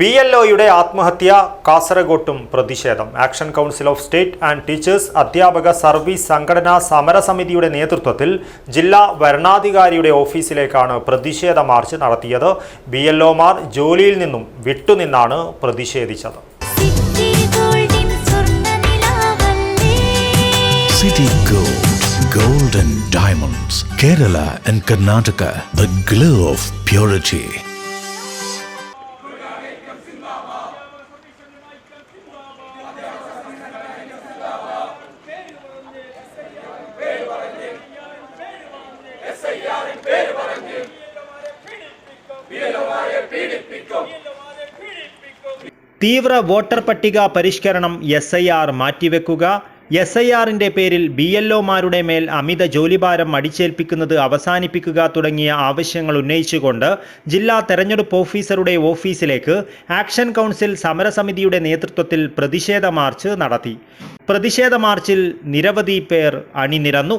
B L ഒയുടെ ആത്മഹത്യ കാസർഗോട്ടും പ്രതിഷേധം. Action council of state and teachers അധ്യാപക സർവീസ് സംഘടനാ സമരസമിതിയുടെ നേതൃത്വത്തിൽ ജില്ലാ വരണാധികാരിയുടെ ഓഫീസിലേക്കാണ് പ്രതിഷേധ മാർച്ച് നടത്തിയത്. ബി എൽ ഒമാർ ജോലിയിൽ നിന്നും വിട്ടുനിന്നാണ് പ്രതിഷേധിച്ചത്. City Gold, Gold and Diamonds, Kerala and Karnataka, the glow of purity. തീവ്ര വോട്ടർ പട്ടിക പരിഷ്കരണം എസ് ഐ ആർ മാറ്റിവെക്കുക. എസ് ഐ ആറിന്റെ പേരിൽ ബി എൽ ഒമാരുടെ മേൽ അമിത ജോലിഭാരം അടിച്ചേൽപ്പിക്കുന്നത് അവസാനിപ്പിക്കുക തുടങ്ങിയ ആവശ്യങ്ങൾ ഉന്നയിച്ചുകൊണ്ട് ജില്ലാ തെരഞ്ഞെടുപ്പ് ഓഫീസറുടെ ഓഫീസിലേക്ക് ആക്ഷൻ കൗൺസിൽ സമരസമിതിയുടെ നേതൃത്വത്തിൽ പ്രതിഷേധ മാർച്ച് നടത്തി. പ്രതിഷേധ മാർച്ചിൽ നിരവധി പേർ അണിനിരന്നു.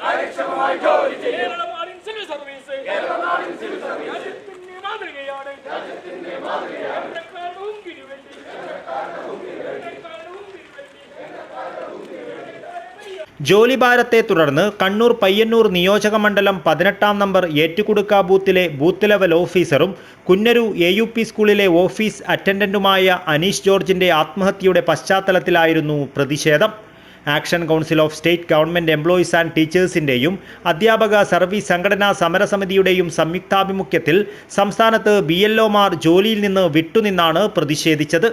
കാര്യക്ഷമമായി ജോലി ചെയ്യും കിരുവെട്ടി ജോലിഭാരത്തെ തുടർന്ന് കണ്ണൂർ പയ്യന്നൂർ നിയോജക മണ്ഡലം പതിനെട്ടാം നമ്പർ ഏറ്റുകുടുക്ക ബൂത്തിലെ ബൂത്ത് ലെവൽ ഓഫീസറും കുന്നരു എ യു പി സ്കൂളിലെ ഓഫീസ് അറ്റൻഡന്റുമായ അനീഷ് ജോർജിന്റെ ആത്മഹത്യയുടെ പശ്ചാത്തലത്തിലായിരുന്നു പ്രതിഷേധം. Action council of state government employees and ടീച്ചേഴ്സിന്റെയും അധ്യാപക സർവീസ് സംഘടനാ സമരസമിതിയുടെയും സംയുക്താഭിമുഖ്യത്തിൽ സംസ്ഥാനത്ത് ബി എൽ ഒമാർ ജോലിയിൽ നിന്ന് വിട്ടുനിന്നാണ് പ്രതിഷേധിച്ചത്.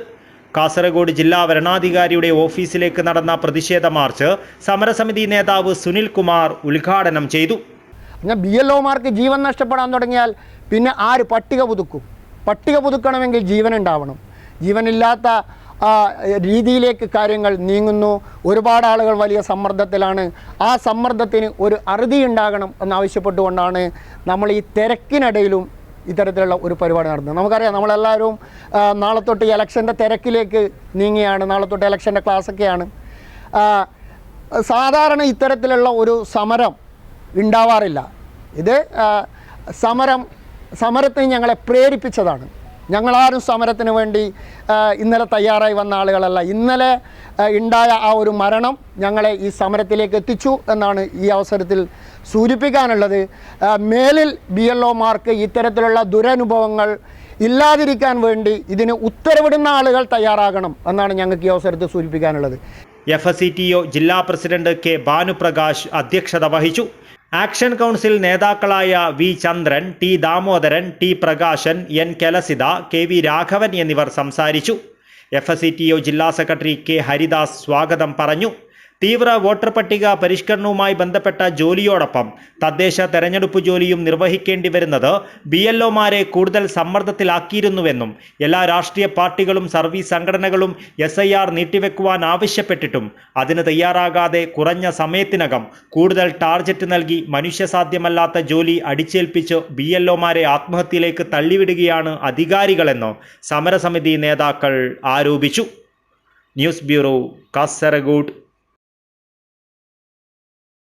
കാസർഗോഡ് ജില്ലാ വരണാധികാരിയുടെ ഓഫീസിലേക്ക് നടന്ന പ്രതിഷേധ മാർച്ച് സമരസമിതി നേതാവ് സുനിൽ കുമാർ ഉദ്ഘാടനം ചെയ്തു. ഞാൻ ബി എൽ ഒമാർക്ക് ജീവൻ നഷ്ടപ്പെടാൻ തുടങ്ങിയാൽ പിന്നെ ആര് പട്ടിക പുതുക്കും? പട്ടിക പുതുക്കണമെങ്കിൽ ജീവൻ ഉണ്ടാവണം. ജീവനില്ലാത്ത രീതിയിലേക്ക് കാര്യങ്ങൾ നീങ്ങുന്നു. ഒരുപാട് ആളുകൾ വലിയ സമ്മർദ്ദത്തിലാണ്. ആ സമ്മർദ്ദത്തിന് ഒരു അറുതി ഉണ്ടാകണം എന്നാവശ്യപ്പെട്ടുകൊണ്ടാണ് നമ്മൾ ഈ തിരക്കിനിടയിലും ഇത്തരത്തിലുള്ള ഒരു പരിപാടി നടത്തുന്നത്. നമുക്കറിയാം നമ്മളെല്ലാവരും നാളെ തൊട്ട് ഇലക്ഷന്റെ തിരക്കിലേക്ക് നീങ്ങിയാണ് നാളെ തൊട്ട് ഇലക്ഷന്റെ ക്ലാസ്സൊക്കെയാണ്. സാധാരണ ഇത്തരത്തിലുള്ള ഒരു സമരം ഉണ്ടാവാറില്ല. ഇത് സമരം സമരത്തിന് ഞങ്ങളെ പ്രേരിപ്പിച്ചതാണ്. ഞങ്ങളാരും സമരത്തിന് വേണ്ടി ഇന്നലെ തയ്യാറായി വന്ന ആളുകളല്ല. ഇന്നലെ ഉണ്ടായ ആ ഒരു മരണം ഞങ്ങളെ ഈ സമരത്തിലേക്ക് എത്തിച്ചു എന്നാണ് ഈ അവസരത്തിൽ സൂചിപ്പിക്കാനുള്ളത്. മേലിൽ ബി എൽ ഒമാർക്ക് ഇത്തരത്തിലുള്ള ദുരനുഭവങ്ങൾ ഇല്ലാതിരിക്കാൻ വേണ്ടി ഇതിന് ഉത്തരവിടുന്ന ആളുകൾ തയ്യാറാകണം എന്നാണ് ഞങ്ങൾക്ക് ഈ അവസരത്തിൽ സൂചിപ്പിക്കാനുള്ളത്. എഫ് എസ് ജില്ലാ പ്രസിഡന്റ് കെ ഭാനുപ്രകാശ് അധ്യക്ഷത വഹിച്ചു. ആക്ഷൻ കൗൺസിൽ നേതാക്കളായ V Chandran T Damodaran T Prakashan N കെലസിത K V Raghavan എന്നിവർ സംസാരിച്ചു. എഫ് എസ് ജില്ലാ സെക്രട്ടറി കെ ഹരിദാസ് സ്വാഗതം പറഞ്ഞു. തീവ്ര വോട്ടർ പട്ടിക പരിഷ്കരണവുമായി ബന്ധപ്പെട്ട ജോലിയോടൊപ്പം തദ്ദേശ തെരഞ്ഞെടുപ്പ് ജോലിയും നിർവഹിക്കേണ്ടി വരുന്നത് ബി എൽ ഒമാരെ കൂടുതൽ സമ്മർദ്ദത്തിലാക്കിയിരുന്നുവെന്നും എല്ലാ രാഷ്ട്രീയ പാർട്ടികളും സർവീസ് സംഘടനകളും എസ് ഐ ആർ നീട്ടിവെക്കുവാൻ ആവശ്യപ്പെട്ടിട്ടും അതിന് തയ്യാറാകാതെ കുറഞ്ഞ സമയത്തിനകം കൂടുതൽ ടാർജറ്റ് നൽകി മനുഷ്യസാധ്യമല്ലാത്ത ജോലി അടിച്ചേൽപ്പിച്ച് ബി എൽ ഒമാരെ ആത്മഹത്യയിലേക്ക് തള്ളിവിടുകയാണ് അധികാരികളെന്ന് സമരസമിതി നേതാക്കൾ ആരോപിച്ചു. News bureau Kasaragod.